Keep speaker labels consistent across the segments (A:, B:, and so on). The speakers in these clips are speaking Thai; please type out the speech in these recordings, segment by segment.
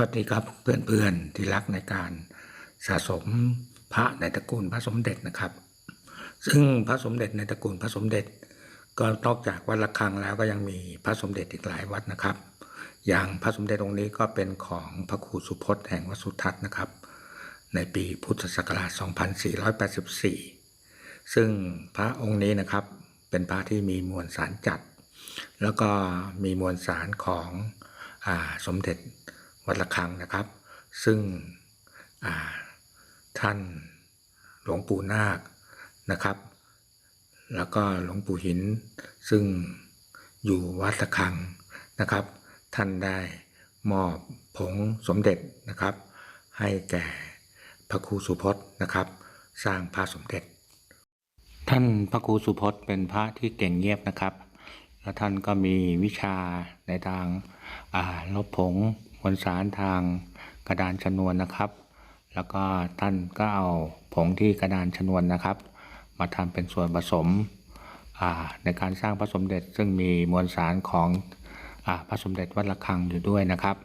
A: วัสดีครับเพื่อนๆที่รักในการสะสมพระในตระกูลพระสมเด็จนะครับ ซึ่งพระสมเด็จในตระกูลพระสมเด็จ ก็นอกจากวัดระฆังแล้วก็ยังมีพระสมเด็จอีกหลายวัดนะครับ อย่างพระสมเด็จองค์นี้ก็เป็นของพระครูสุพจน์แห่งวัดสุทัศน์นะครับ ในปีพุทธศักราช 2484 ซึ่งพระองค์นี้นะครับเป็นพระที่มีมวลสารจัด แล้วก็มีมวลสารของอสมเด็จ วัดระฆังนะครับ ซึ่งท่านหลวงปู่นาคนะครับ แล้วก็หลวงปู่หิน ซึ่งอยู่วัดระฆังนะครับ ท่านได้มอบผงสมเด็จนะครับ ให้แก่พระครูสุพจน์นะครับ สร้างพระสมเด็จ ท่านพระครูสุพจน์เป็นพระที่เก่งเงียบนะครับ และท่านก็มีวิชาในทางาลบผง มวลสารทางกระดานชนวนนะครับ แล้วก็ท่านก็เอาผงที่กระดานชนวนนะครับ มาทำเป็นส่วนผสมในการสร้างพระสมเด็จซึ่งมีมวลสารของอพระสมเด็จวัดระฆังอยู่ด้วยนะครับ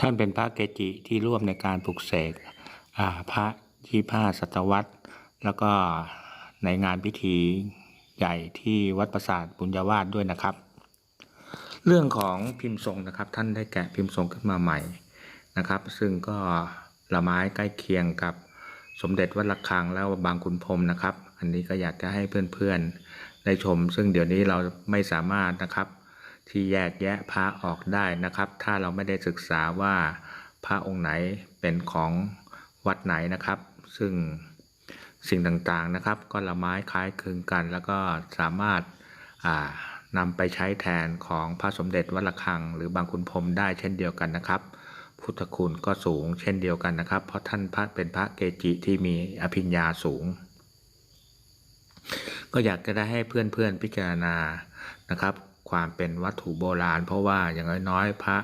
A: ท่านเป็นพระเกจิที่ร่วมในการปลุกเสกพระยี่ห้าศตวรรษ แล้วก็ในงานพิธีใหญ่ที่วัดประสาทบุญญาวาสด้วยนะครับ เรื่องของพิมพ์ทรงนะครับ ท่านได้แกะพิมพ์ทรงขึ้นมาใหม่นะครับ ซึ่งก็ละไม้ใกล้เคียงกับสมเด็จวัดระฆังแล้วบางขุนพรมนะครับ อันนี้ก็อยากจะให้เพื่อนๆได้ชม ซึ่งเดี๋ยวนี้เราไม่สามารถนะครับ ที่แยกแยะพระออกได้นะครับ ถ้าเราไม่ได้ศึกษาว่าพระองค์ไหนเป็นของวัดไหนนะครับ ซึ่งสิ่งต่างๆนะครับ ก็ละไม้คล้ายคลึงกัน แล้วก็สามารถอ่า นำไปใช้แทนของพระสมเด็จวัดระฆัง หรือบางขุนพรมได้เช่นเดียวกันนะครับ พุทธคุณก็สูงเช่นเดียวกันนะครับ เพราะท่านพระเป็นพระเกจิที่มีอภิญญาสูง ก็อยากจะได้ให้เพื่อนๆพิจารณานะครับ ความเป็นวัตถุโบราณ เพราะว่าอย่างน้อยๆพระ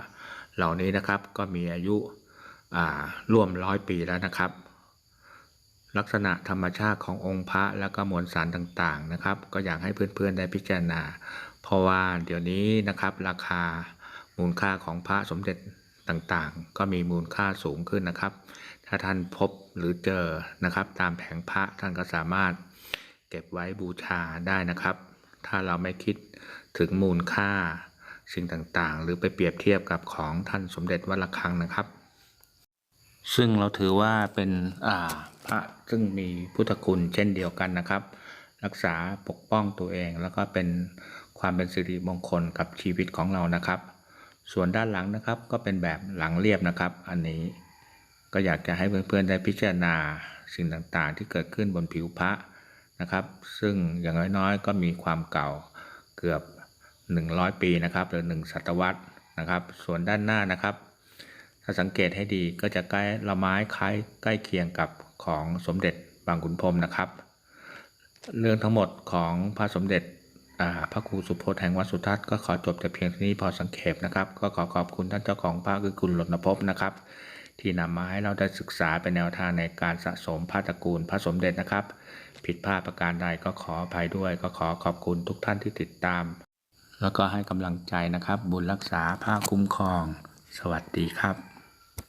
A: เหล่านี้นะครับก็มีอายุร่วมร้อยปีแล้วนะครับ ลักษณะธรรมชาติขององค์พระแล้วก็มวลสารต่างๆนะครับ ก็อยากให้เพื่อนๆได้พิจารณา เพราะว่าเดี๋ยวนี้นะครับราคามูลค่าของพระสมเด็จต่างๆ ก็มีมูลค่าสูงขึ้นนะครับ ถ้าท่านพบหรือเจอนะครับ ตามแผงพระท่านก็สามารถเก็บไว้บูชาได้นะครับ ถ้าเราไม่คิดถึงมูลค่าสิ่งต่างๆ หรือไปเปรียบเทียบกับของท่านสมเด็จวัดระฆังนะครับ ซึ่งเราถือว่าเป็นพระซึ่งมีพุทธคุณเช่นเดียวกันนะครับ รักษาปกป้องตัวเอง แล้วก็เป็นความเป็นสิริมงคลกับชีวิตของเรานะครับ ส่วนด้านหลังนะครับก็เป็นแบบหลังเรียบนะครับ อันนี้ก็อยากจะให้เพื่อนๆได้พิจารณาสิ่งต่างๆ ที่เกิดขึ้นบนผิวพระนะครับ ซึ่งอย่างน้อยๆ ก็มีความเก่าเกือบ 100 ปีนะครับหรือ 1 ศตวรรษนะครับ ส่วนด้านหน้านะครับ ถ้าสังเกตให้ดีก็จะใกล้ละไม้คล้ายใกล้เคียงกับของสมเด็จบางขุนพรมนะครับ เรื่องทั้งหมดของพระสมเด็จพระครูสุพจน์แห่งวัดสุทัศน์ก็ขอจบแต่เพียงเท่านี้พอสังเขปนะครับ ก็ขอขอบคุณท่านเจ้าของพระคือคุณหลนภพนะครับ ที่นำมาให้เราได้ศึกษาเป็นแนวทางในการสะสมพระตระกูลพระสมเด็จนะครับ ผิดพลาดประการใดก็ขออภัยด้วย ก็ขอขอบคุณทุกท่านที่ติดตาม แล้วก็ให้กำลังใจนะครับ บุญรักษาผ้าคุ้มครอง สวัสดีครับ